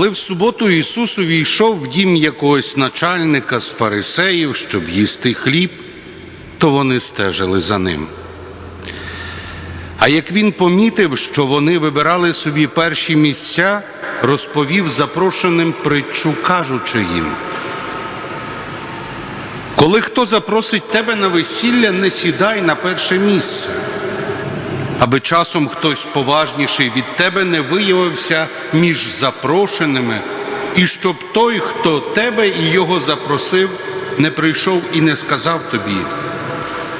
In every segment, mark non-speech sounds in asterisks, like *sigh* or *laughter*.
Коли в суботу Ісус увійшов в дім якогось начальника з фарисеїв, щоб їсти хліб, то вони стежили за ним. А як він помітив, що вони вибирали собі перші місця, розповів запрошеним притчу, кажучи їм. Коли хто запросить тебе на весілля, не сідай на перше місце, аби часом хтось поважніший від тебе не виявився між запрошеними, і щоб той, хто тебе і його запросив, не прийшов і не сказав тобі,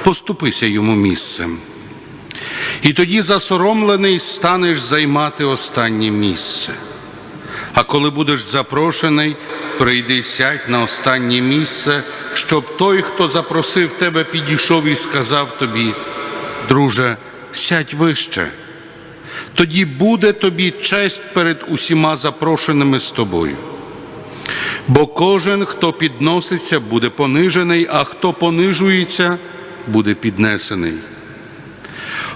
поступися йому місцем. І тоді засоромлений станеш займати останнє місце. А коли будеш запрошений, прийди сядь на останнє місце, щоб той, хто запросив тебе, підійшов і сказав тобі, друже, сядь вище. Тоді буде тобі честь перед усіма запрошеними з тобою. Бо кожен, хто підноситься, буде понижений, а хто понижується, буде піднесений.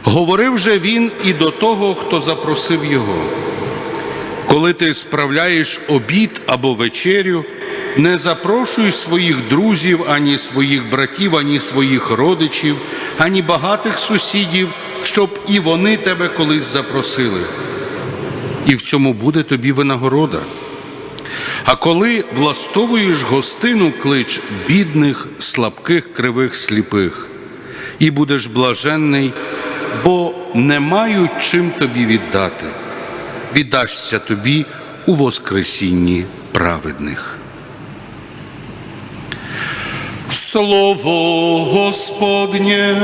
Говорив же він і до того, хто запросив його. Коли ти справляєш обід або вечерю, не запрошуй своїх друзів, ані своїх братів, ані своїх родичів, ані багатих сусідів, щоб і вони тебе колись запросили. І в цьому буде тобі винагорода. А коли влаштовуєш гостину, клич бідних, слабких, кривих, сліпих, і будеш блаженний, бо не мають чим тобі віддати. Віддашся тобі у Воскресінні праведних. Слово Господнє.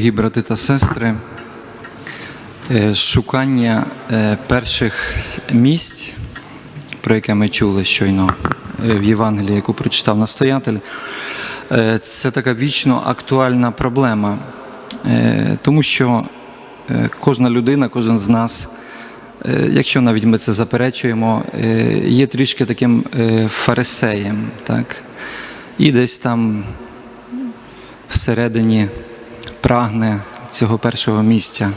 Дорогі брати та сестри, е, шукання е, перших місць, про яке ми чули щойно е, в Євангелії, яку прочитав настоятель, це така вічно актуальна проблема, тому що кожна людина, кожен з нас, якщо навіть ми це заперечуємо, є трішки таким фарисеєм, так? і десь там всередині прагне цього першого місця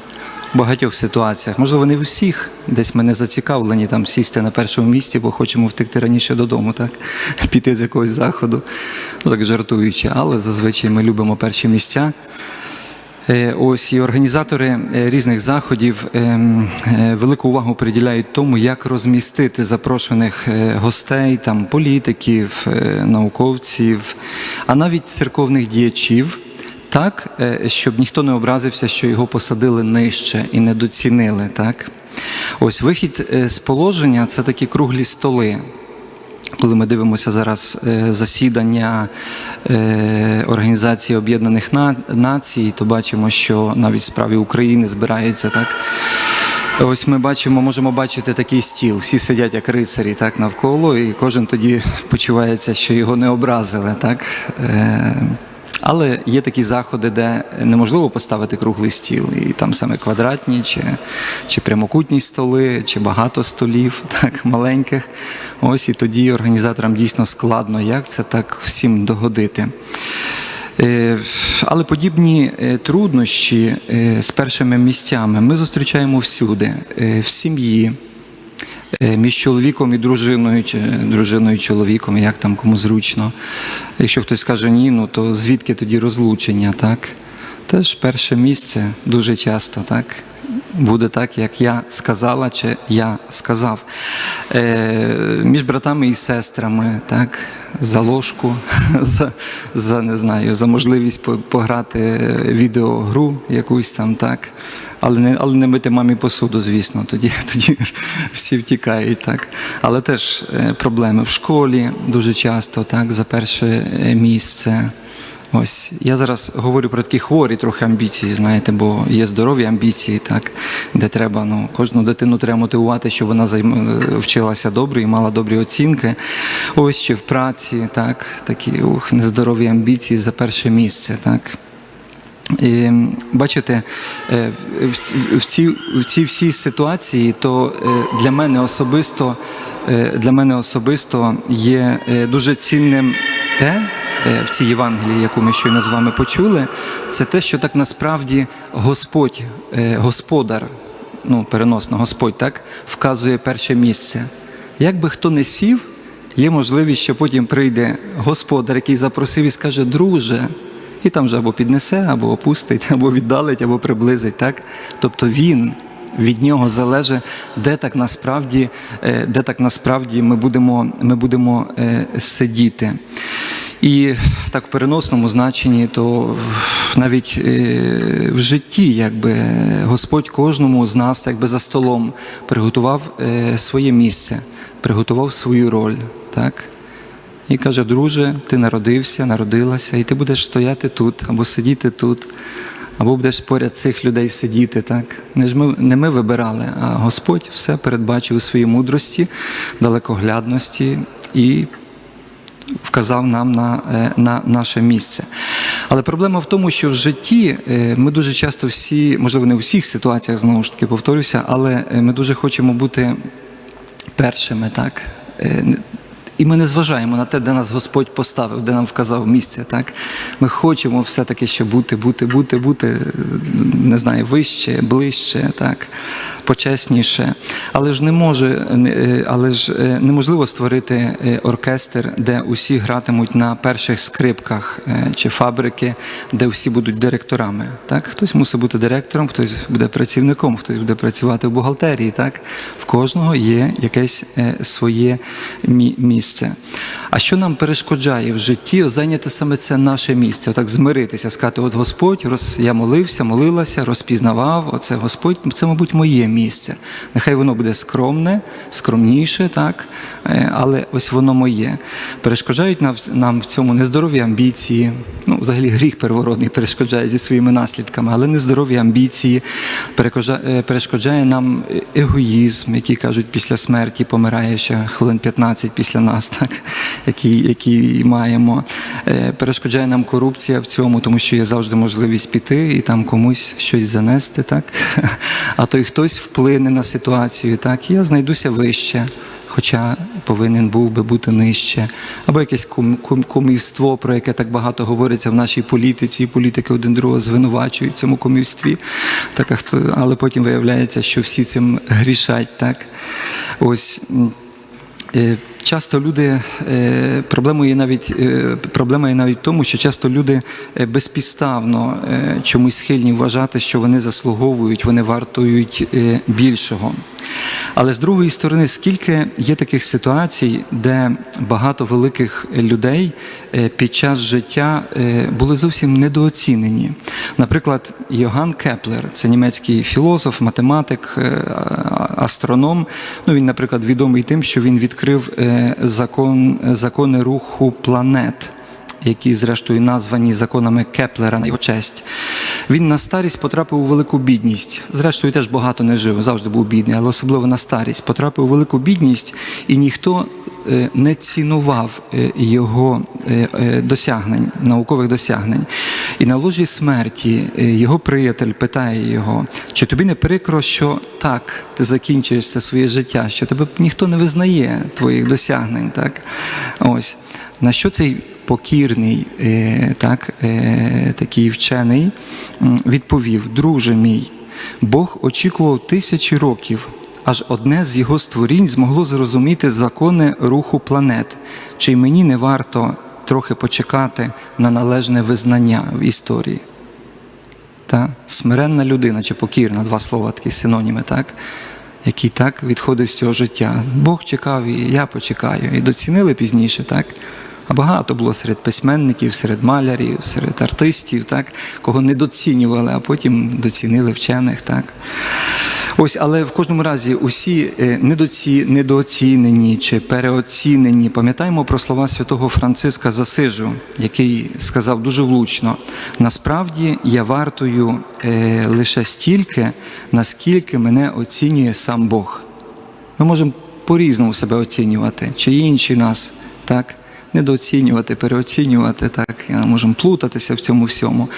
в багатьох ситуаціях. Можливо, не в усіх, десь ми не зацікавлені там сісти на першому місці, бо хочемо втекти раніше додому, так? *laughs* піти з якогось заходу, ну так жартуючи, але зазвичай ми любимо перші місця. Е, Ось і організатори е, різних заходів ем, е, велику увагу приділяють тому, як розмістити запрошених гостей, там політиків, науковців, а навіть церковних діячів, так, е, щоб ніхто не образився, що його посадили нижче і не доцінили. Так? Ось вихід е, з положення це такі круглі столи. Коли ми дивимося зараз е, засідання Організації Об'єднаних Націй, то бачимо, що навіть в справі України збираються так. Ось ми бачимо, можемо бачити такий стіл. Всі сидять як рицарі так навколо, і кожен тоді почувається, що його не образили. Так? Але є такі заходи, де неможливо поставити круглий стіл, і там саме квадратні, чи, чи прямокутні столи, чи багато столів, *laughs* так, маленьких. Ось і тоді організаторам дійсно складно, як це так всім догодити. Е, Але подібні е, труднощі е, з першими місцями ми зустрічаємо всюди, в сім'ї, між чоловіком і дружиною, чи дружиною і чоловіком, як там кому зручно. Якщо хтось скаже ні, ну то звідки тоді розлучення, так? Теж перше місце дуже часто, так? Буде так, як я сказала, чи я сказав. Е, між братами і сестрами, так, за ложку, *laughs* за, за не знаю, за можливість пограти відеогру якусь там, так. Але не, але не мити мамі посуду, звісно, тоді, *laughs* тоді всі втікають, так. Але теж е, проблеми в школі дуже часто, так, за перше е, місце. Ось я зараз говорю про такі хворі трохи амбіції, знаєте, бо є здорові амбіції, так, де треба ну, кожну дитину треба мотивувати, щоб вона займ... вчилася добре і мала добрі оцінки. Ось чи в праці, так, такі ух, нездорові амбіції за перше місце. Так. І, бачите, е, в ці- в ці, в ці всі ситуації, то е, для мене особисто, е, для мене особисто є е, дуже цінним те е, в цій Євангелії, яку ми щойно з вами почули, це те, що так насправді Господь, е, Господар, ну переносно Господь, так вказує перше місце. Як би хто не сів, є можливість, що потім прийде господар, який запросив і скаже, друже. І там вже або піднесе, або опустить, або віддалить, або приблизить. Так? Тобто він від нього залежить, де так насправді, е, де так насправді ми будемо, ми будемо е, сидіти. І так в переносному значенні, то навіть е, в житті, якби Господь кожному з нас, якби за столом, приготував своє місце, приготував свою роль. Так? І каже, друже, ти народився, народилася, і ти будеш стояти тут, або сидіти тут, або будеш поряд цих людей сидіти. Так? Не, ж ми, не ми вибирали, а Господь все передбачив у своїй мудрості, далекоглядності і вказав нам на, е, на наше місце. Але проблема в тому, що в житті е, ми дуже часто всі, можливо, не у всіх ситуаціях, знову ж таки повторюся, але е, ми дуже хочемо бути першими, так. І ми не зважаємо на те, де нас Господь поставив, де нам вказав місце. Так? Ми хочемо все-таки ще бути, бути, бути, бути, не знаю, вище, ближче, так? почесніше. Але ж не може, е, але ж е, неможливо створити е, оркестр, де усі гратимуть на перших скрипках чи фабрики, де всі будуть директорами. Так? Хтось мусить бути директором, хтось буде працівником, хтось буде працювати в бухгалтерії. Так? В кожного є якесь своє мі- місце. А що нам перешкоджає в житті зайняти саме це наше місце? Отак змиритися, сказати, от Господь, роз... я молився, молилася, розпізнавав, оце Господь, це, мабуть, моє місце. Нехай воно буде скромне, скромніше, так, е, але ось воно моє. Перешкоджають нам, в цьому нездорові амбіції. Ну, взагалі гріх первородний перешкоджає зі своїми наслідками, але нездорові амбіції, е, перешкоджає нам егоїзм, який кажуть, після смерті помирає ще хвилин 15 після нас, так, який, який маємо. Е, Перешкоджає нам корупція в цьому, тому що є завжди можливість піти і там комусь щось занести, так? *laughs* А той хтось вплине на ситуацію, так, я знайдуся вище. Хоча повинен був би бути нижче, або якесь кум, кум, кумівство, про яке так багато говориться в нашій політиці, і політики один другого звинувачують в цьому кумівстві. Так, але потім виявляється, що всі цим грішать. Так? Ось. Е, Часто люди проблема є навіть е, проблема є навіть в тому, що часто люди е, безпідставно е, чомусь схильні вважати, що вони заслуговують, вони вартують е, більшого. Але з другої сторони, скільки є таких ситуацій, де багато великих людей е, під час життя е, були зовсім недооцінені. Наприклад, Йоган Кеплер, це німецький філософ, математик, е, астроном. Ну, він, наприклад, відомий тим, що він відкрив закон, закони руху планет які зрештою названі законами Кеплера на його честь. Він на старість потрапив у велику бідність. Зрештою, теж багато не жив, завжди був бідний, але особливо на старість. Потрапив у велику бідність, і ніхто е, не цінував е, його е, досягнень, наукових досягнень. І на ложі смерті його приятель питає його, чи тобі не прикро, що так ти закінчуєш це своє життя, що тебе ніхто не визнає твоїх досягнень. Так? Ось. На що цей покірний, е, так, е, такий вчений відповів: Друже мій, Бог очікував тисячі років, аж одне з його створінь змогло зрозуміти закони руху планет. Чи мені не варто трохи почекати на належне визнання в історії? Та? Смиренна людина чи покірна, два слова такі синоніми, так? який так відходив з цього життя. Бог чекав, і я почекаю. І доцінили пізніше, так? А багато було серед письменників, серед малярів, серед артистів, так? кого не доцінювали, а потім доцінили вчених. Так? Ось, але в кожному разі усі е, недоці, недооцінені чи переоцінені. Пам'ятаємо про слова святого Франциска Засижу, який сказав дуже влучно: насправді я вартую е, лише стільки, наскільки мене оцінює сам Бог. Ми можемо по-різному себе оцінювати, чи інші нас так недооцінювати, переоцінювати, так і можемо плутатися в цьому всьому.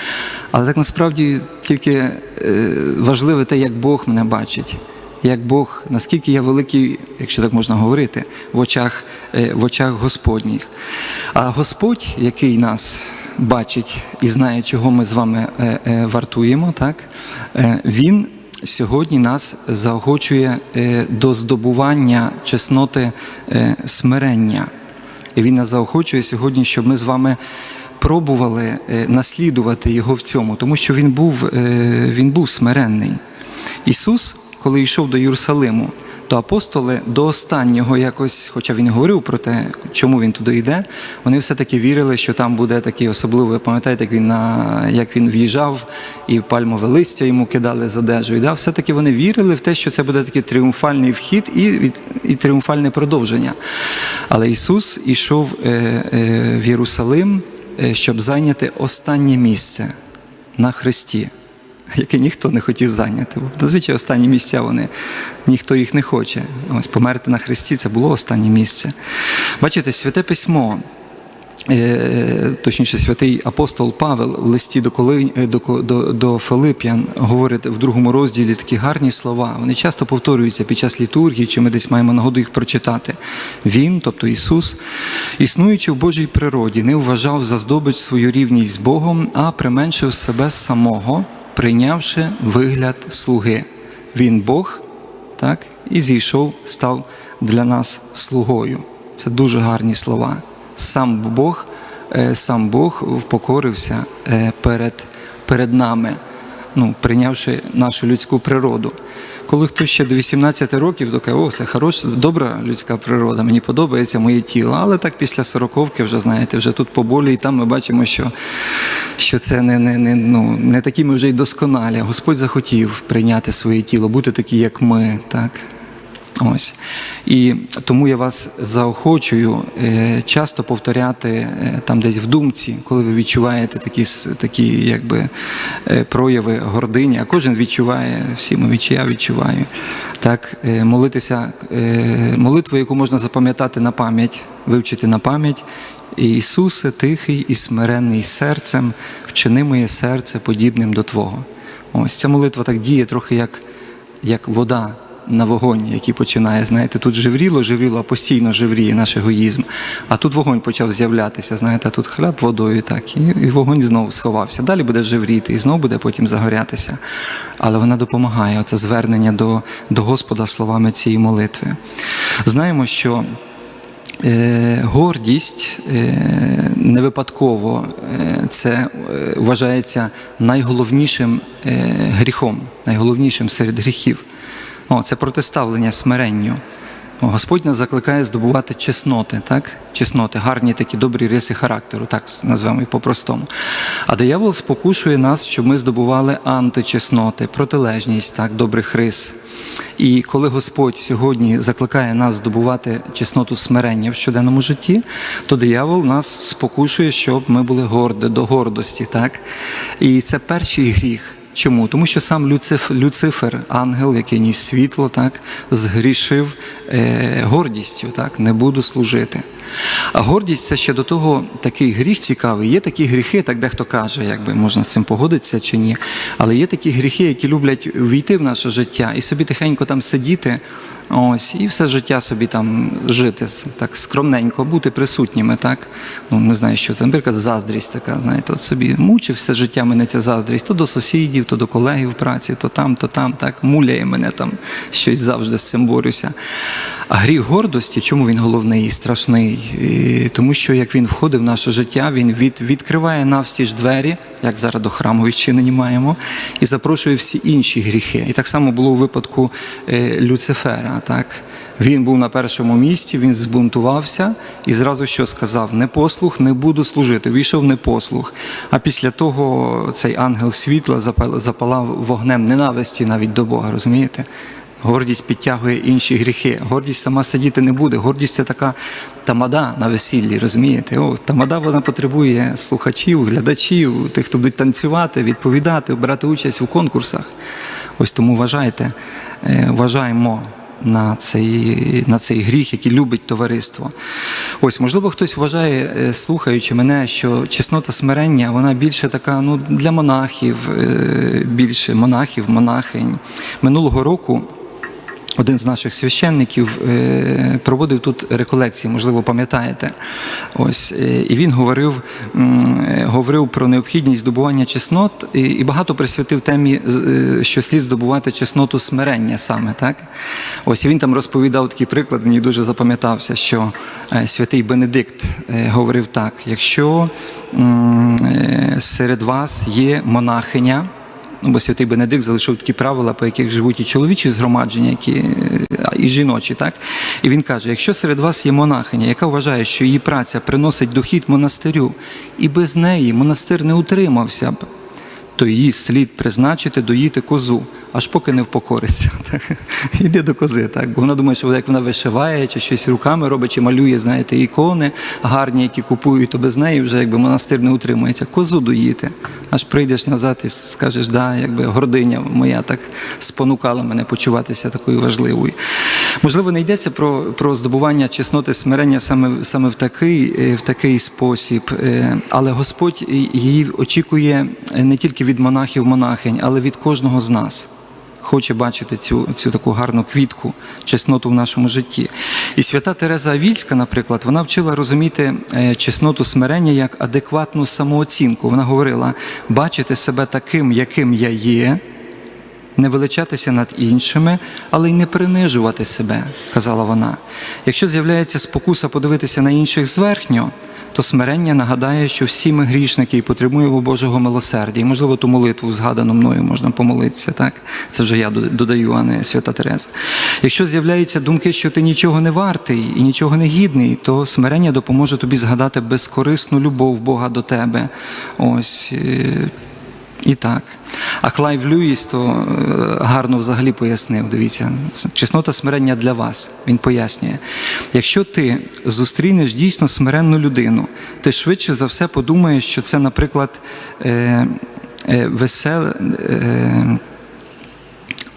Але так насправді тільки е, важливе те, як Бог мене бачить. Як Бог, наскільки я великий, якщо так можна говорити, в очах, е, в очах Господніх. А Господь, який нас бачить і знає, чого ми з вами е, е, вартуємо, так, е, Він сьогодні нас заохочує е, до здобування чесноти е, смирення. І він нас заохочує сьогодні, щоб ми з вами пробували е, наслідувати його в цьому, тому що він був, е, він був смиренний. Ісус, коли йшов до Єрусалиму, то апостоли до останнього якось, хоча він говорив про те, чому він туди йде, вони все-таки вірили, що там буде такий особливий, пам'ятаєте, як він, на, як він в'їжджав, і пальмове листя йому кидали з одежею. Да? Все-таки вони вірили в те, що це буде такий тріумфальний вхід і, і тріумфальне продовження. Але Ісус ішов е, е, в Єрусалим, е, щоб зайняти останнє місце на Христі яке ніхто не хотів зайняти. Зазвичай останні місця вони ніхто їх не хоче. Ось померти на Христі це було останнє місце. Бачите, святе письмо. е, Точніше, святий апостол Павел в листі до, коли, е, до, до, до Филип'ян говорить в другому розділі такі гарні слова. Вони часто повторюються під час літургії, чи ми десь маємо нагоду їх прочитати. Він, тобто Ісус, існуючи в Божій природі, не вважав за здобич свою рівність з Богом, а применшив себе самого, прийнявши вигляд слуги. Він Бог, так, і зійшов, став для нас слугою. Це дуже гарні слова. Сам Бог, е, сам Бог впокорився е, перед, перед нами, ну, прийнявши нашу людську природу. Коли хтось ще до 18 років, то каже, о, це хороша, добра людська природа, мені подобається моє тіло. Але так після сороковки вже знаєте, вже тут поболі, і там ми бачимо, що, що це не, не, не, ну, не такі ми вже й досконалі. Господь захотів прийняти своє тіло, бути такі, як ми. так. Ось. І тому я вас заохочую е, часто повторяти е, там десь в думці, коли ви відчуваєте такі, такі якби, е, прояви гордині, а кожен відчуває, всі ми я відчуваю. Так, молитися, молитву, яку можна запам'ятати на пам'ять, вивчити на пам'ять. Ісусе, тихий і смиренний серцем, вчини моє серце подібним до Твого. Ось ця молитва так діє трохи як, як вода на вогонь, який починає. Знаєте, тут живріло, живріло, а постійно живріє наш егоїзм. А тут вогонь почав з'являтися. Знаєте, а тут хляб водою, так, і, і вогонь знову сховався. Далі буде живріти, і знову буде потім загорятися. Але вона допомагає, оце звернення до, до Господа словами цієї молитви. Знаємо, що. Е, Гордість е, не випадково е, це вважається найголовнішим гріхом, найголовнішим серед гріхів. О, це протиставлення смиренню. Господь нас закликає здобувати чесноти, так? Чесноти, гарні такі добрі риси характеру, так назвемо їх по-простому. А диявол спокушує нас, щоб ми здобували античесноти, протилежність так, добрих рис. І коли Господь сьогодні закликає нас здобувати чесноту смирення в щоденному житті, то диявол нас спокушує, щоб ми були горді, до гордості. Так? І це перший гріх. Чому? Тому що сам Люциф, Люцифер, ангел, який ніс світло, так, згрішив е, гордістю, так, не буду служити. А гордість це ще до того такий гріх цікавий. Є такі гріхи, так дехто каже, якби можна з цим погодитися чи ні. Але є такі гріхи, які люблять війти в наше життя і собі тихенько там сидіти, ось, і все життя собі там жити, так скромненько, бути присутніми, так? Ну, не знаю, що це, наприклад, заздрість така, знаєте, от собі мучив все життя мене ця заздрість, то до сусідів, то до колегів в праці, то там, то там, так, муляє мене там, щось завжди з цим борюся. А гріх гордості, чому він головний і страшний? І тому що як він входить в наше життя, він від, відкриває навстіж двері, як зараз до храму відчинені маємо, і запрошує всі інші гріхи. І так само було у випадку е, Люцифера. Так? Він був на першому місці, він збунтувався і зразу що сказав: непослух, не буду служити. Вийшов непослух. А після того цей ангел світла запалав вогнем ненависті навіть до Бога, розумієте? Гордість підтягує інші гріхи. Гордість сама сидіти не буде. Гордість це така тамада на весіллі, розумієте? О, тамада вона потребує слухачів, глядачів, тих, хто будуть танцювати, відповідати, брати участь у конкурсах. Ось тому вважайте, е, вважаємо на цей, на цей гріх, який любить товариство. Ось, можливо, хтось вважає, е, слухаючи мене, що чеснота смирення, вона більше така ну, для монахів, е, більше монахів, монахинь. Минулого року. Один з наших священників е, проводив тут реколекції, можливо, пам'ятаєте. Ось е, і він говорив, е, говорив про необхідність здобування чеснот і, багато присвятив темі, що слід здобувати чесноту смирення саме. Так? Ось і він там розповідав такий приклад, мені дуже запам'ятався, що святий Бенедикт говорив так: якщо серед вас є монахиня. Ну, бо святий Бенедикт залишив такі правила, по яких живуть і чоловічі згромадження, які, е, і жіночі. Так? І він каже: якщо серед вас є монахиня, яка вважає, що її праця приносить дохід монастирю, і без неї монастир не утримався б, то її слід призначити доїти козу, аж поки не впокориться. *laughs* Іди до кози, так? бо вона думає, що як вона вишиває, чи щось руками робить, чи малює, знаєте, ікони гарні, які купують, то без неї вже якби монастир не утримується. Козу доїти. Аж прийдеш назад і скажеш, да, якби гординя моя так спонукала мене почуватися такою важливою. Можливо, не йдеться про, про здобування чесноти смирення саме, саме в, такий, е, в такий спосіб, е, але Господь її очікує не тільки від монахів, монахинь, але від кожного з нас. Хоче бачити цю, цю таку гарну квітку, чесноту в нашому житті. І свята Тереза Авільська, наприклад, вона вчила розуміти е, чесноту смирення як адекватну самооцінку. Вона говорила: бачити себе таким, яким я є, не величатися над іншими, але й не принижувати себе, казала вона. Якщо з'являється спокуса подивитися на інших зверхньо, то смирення нагадає, що всі ми грішники і потребуємо Божого милосердя. І, можливо, ту молитву, згадану мною, можна помолитися. Так? Це вже я додаю, а не свята Тереза. Якщо з'являються думки, що ти нічого не вартий і нічого не гідний, то смирення допоможе тобі згадати безкорисну любов Бога до тебе. Ось. І так. А Клайв Люїс то е, гарно взагалі пояснив. Дивіться, чеснота смирення для вас. Він пояснює. Якщо ти зустрінеш дійсно смиренну людину, ти швидше за все подумаєш, що це, наприклад, е, е, веселе.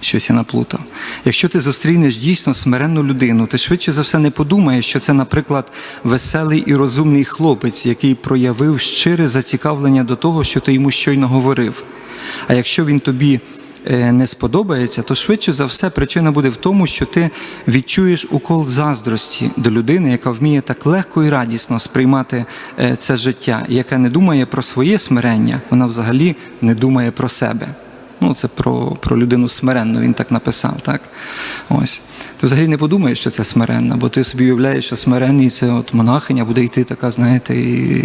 Щось я наплутав. Якщо ти зустрінеш дійсно смиренну людину, ти швидше за все не подумаєш, що це, наприклад, веселий і розумний хлопець, який проявив щире зацікавлення до того, що ти йому щойно говорив. А якщо він тобі е, не сподобається, то швидше за все причина буде в тому, що ти відчуєш укол заздрості до людини, яка вміє так легко і радісно сприймати е, це життя, яка не думає про своє смирення, вона взагалі не думає про себе. Ну, це про, про людину смиренну, він так написав, так? Ось. Ти взагалі не подумаєш, що це смиренна, бо ти собі уявляєш, що смиренний це от монахиня буде йти така, знаєте, і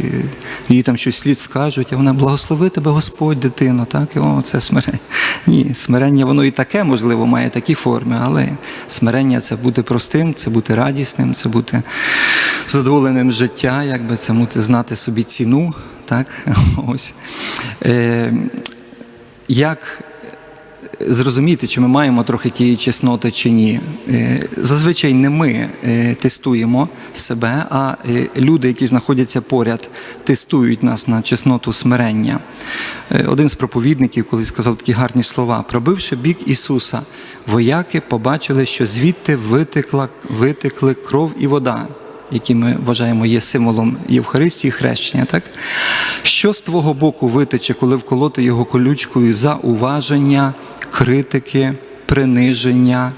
їй там щось слід скажуть, а вона благослови тебе Господь, дитино, так? І о, це смирення. Ні, смирення воно і таке, можливо, має такі форми, але смирення це бути простим, це бути радісним, це бути задоволеним життя, якби це бути знати собі ціну. Так? *laughs* Ось. Е, як зрозуміти, чи ми маємо трохи тієї чесноти чи ні. Е, Зазвичай не ми е, тестуємо себе, а е, люди, які знаходяться поряд, тестують нас на чесноту смирення. Один з проповідників колись сказав такі гарні слова: пробивши бік Ісуса, вояки побачили, що звідти витекла, витекли кров і вода. Які ми вважаємо є символом Євхаристії хрещення, так? Що з твого боку витече, коли вколоти його колючкою за уваження, критики, приниження,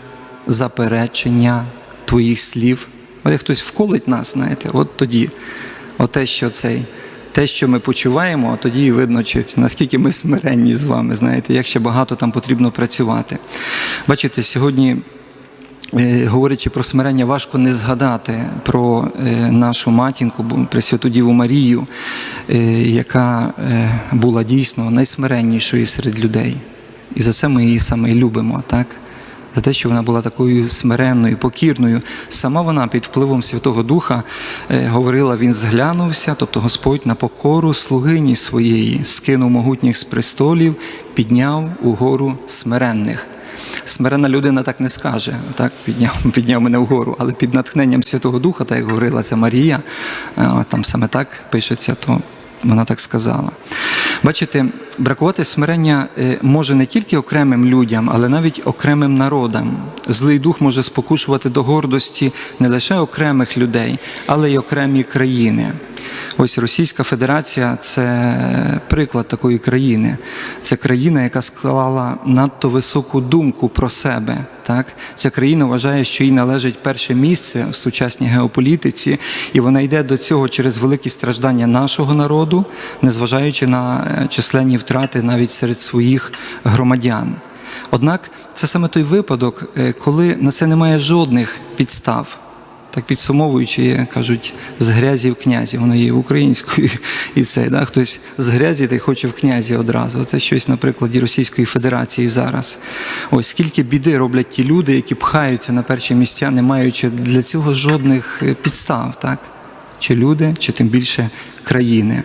заперечення твоїх слів? От як хтось вколить нас, знаєте, от тоді, оте, що цей, те, що ми почуваємо, от тоді видно, чи наскільки ми смиренні з вами, знаєте, як ще багато там потрібно працювати. Бачите, сьогодні. Е, Говорячи про смирення, важко не згадати про е, нашу матінку, Пресвяту Діву Марію, е, яка була дійсно найсмиреннішою серед людей. І за це ми її саме і любимо, так? За те, що вона була такою смиренною, покірною. Сама вона під впливом Святого Духа говорила, він зглянувся, тобто Господь на покору слугині своєї, скинув могутніх з престолів, підняв угору смиренних. Смирена людина так не скаже, так підняв, *laughs* підняв мене вгору, але під натхненням Святого Духа, так як говорила ця Марія, е, там саме так пишеться, то вона так сказала. Бачите, бракувати смирення е, може не тільки окремим людям, але навіть окремим народам. Злий дух може спокушувати до гордості не лише окремих людей, але й окремі країни. Ось Російська Федерація це приклад такої країни. Це країна, яка склала надто високу думку про себе. Так? Ця країна вважає, що їй належить перше місце в сучасній геополітиці, і вона йде до цього через великі страждання нашого народу, незважаючи на е, численні втрати навіть серед своїх громадян. Однак це саме той випадок, е, коли на це немає жодних підстав. Так підсумовуючи, кажуть, з грязі в князі, воно є українською, і це да, хтось з грязі й хоче в князі одразу. Це щось на прикладі Російської Федерації зараз. Ось скільки біди роблять ті люди, які пхаються на перші місця, не маючи для цього жодних е, підстав, так? Чи люди, чи тим більше країни.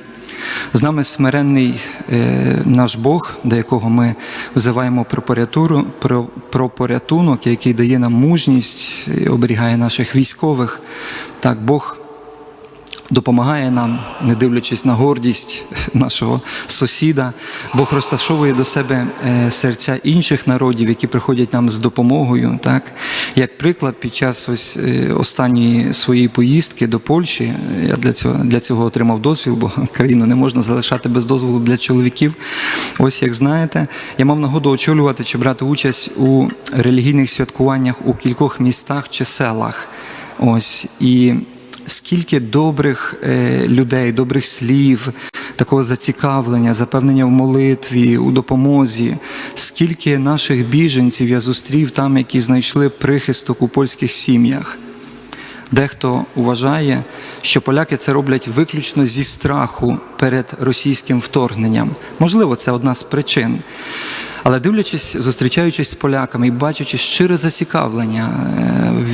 З нами смиренний е, наш Бог, до якого ми взиваємо про порятуру, про, про порятунок, який дає нам мужність, оберігає наших військових. Так, Бог допомагає нам, не дивлячись на гордість нашого сусіда. Бог розташовує до себе е, серця інших народів, які приходять нам з допомогою. Так? Як приклад, під час ось е, останньої своєї поїздки до Польщі, е, я для цього, для цього отримав дозвіл, бо країну не можна залишати без дозволу для чоловіків. Ось як знаєте, я мав нагоду очолювати чи брати участь у релігійних святкуваннях у кількох містах чи селах. Ось і скільки добрих е, людей, добрих слів, такого зацікавлення, запевнення в молитві, у допомозі, скільки наших біженців я зустрів там, які знайшли прихисток у польських сім'ях. Дехто вважає, що поляки це роблять виключно зі страху перед російським вторгненням. Можливо, це одна з причин. Але дивлячись, зустрічаючись з поляками і бачачи щире зацікавлення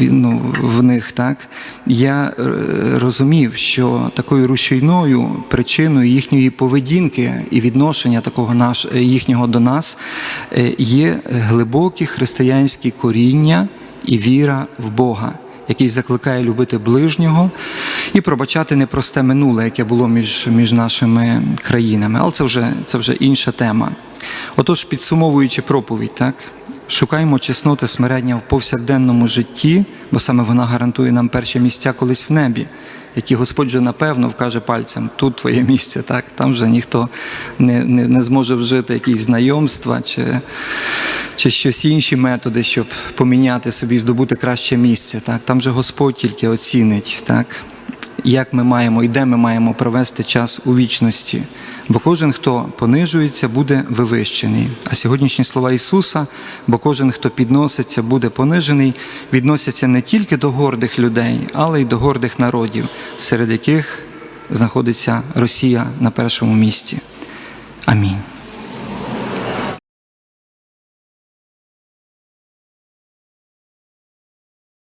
е, ну, в них, так я е, розумів, що такою рушійною причиною їхньої поведінки і відношення такого наш е, їхнього до нас є глибокі християнські коріння і віра в Бога який закликає любити ближнього і пробачати непросте минуле, яке було між, між нашими країнами. Але це вже, це вже інша тема. Отож, підсумовуючи проповідь, так, шукаємо чесноти смирення в повсякденному житті, бо саме вона гарантує нам перші місця колись в небі. Які Господь вже напевно вкаже пальцем, тут твоє місце, так? там вже ніхто не, не, не зможе вжити якісь знайомства чи, чи щось інші методи, щоб поміняти собі, здобути краще місце. Так? Там же Господь тільки оцінить. Так? як ми маємо і де ми маємо провести час у вічності. Бо кожен, хто понижується, буде вивищений. А сьогоднішні слова Ісуса, бо кожен, хто підноситься, буде понижений, відносяться не тільки до гордих людей, але й до гордих народів, серед яких знаходиться Росія на першому місці. Амінь.